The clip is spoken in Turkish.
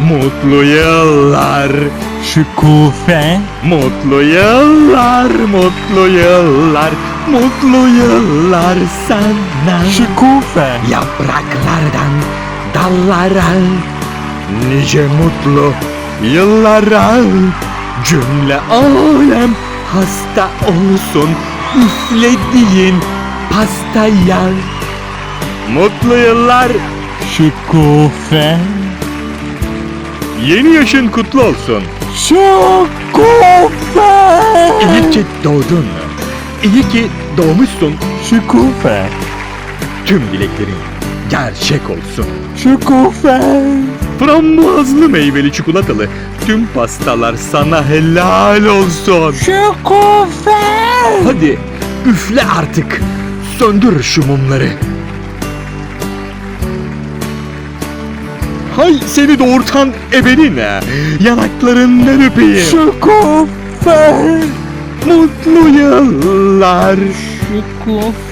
Mutlu yıllar. Şükufe. Mutlu yıllar, mutlu yıllar, mutlu yıllar sana. Şükufe. Yapraklardan dallara Nice mutlu yıllara Cümle alem hasta olsun Üflediğin pastaya Mutlu yıllar Şükufe. Yeni yaşın kutlu olsun Şükufe. İyi ki doğdun İyi ki doğmuşsun Şükufe. Tüm dileklerin gerçek olsun Şükufe. Frambuazlı meyveli çikolatalı tüm pastalar sana helal olsun. Şükufe. Hadi üfle artık. Söndür şu mumları. Hay seni doğurtan ebeline. Yanaklarından öpeyim. Şükufe. Mutlu yıllar. Şükufe.